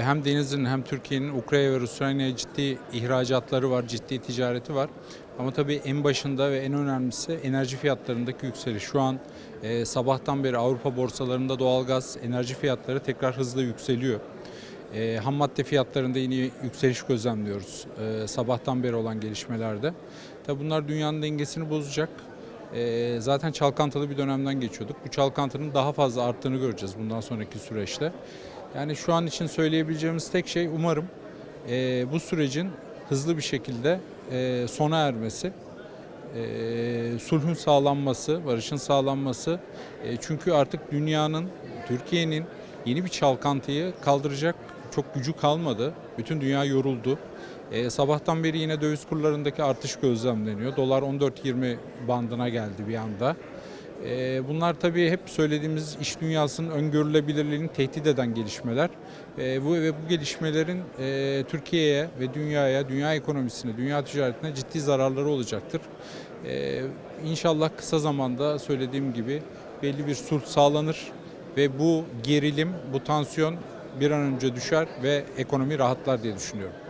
Hem Denizli'nin hem Türkiye'nin Ukrayna ve Rusya'ya ciddi ihracatları var, ciddi ticareti var. Ama tabii en başında ve en önemlisi enerji fiyatlarındaki yükseliş. Şu an e, sabahtan beri Avrupa borsalarında doğalgaz, enerji fiyatları tekrar hızla yükseliyor. E, ham madde fiyatlarında yine yükseliş gözlemliyoruz e, sabahtan beri olan gelişmelerde. Tabii bunlar dünyanın dengesini bozacak. E, zaten çalkantılı bir dönemden geçiyorduk. Bu çalkantının daha fazla arttığını göreceğiz bundan sonraki süreçte. Yani şu an için söyleyebileceğimiz tek şey umarım e, bu sürecin hızlı bir şekilde e, sona ermesi, e, sulhün sağlanması, barışın sağlanması. E, çünkü artık dünyanın, Türkiye'nin yeni bir çalkantıyı kaldıracak çok gücü kalmadı. Bütün dünya yoruldu. E, sabahtan beri yine döviz kurlarındaki artış gözlemleniyor. Dolar 14.20 bandına geldi bir anda. E, bunlar tabii hep söylediğimiz iş dünyasının öngörülebilirliğini tehdit eden gelişmeler. E, bu ve bu gelişmelerin e, Türkiye'ye ve dünyaya, dünya ekonomisine, dünya ticaretine ciddi zararları olacaktır. E, inşallah kısa zamanda söylediğim gibi belli bir sulh sağlanır ve bu gerilim, bu tansiyon bir an önce düşer ve ekonomi rahatlar diye düşünüyorum.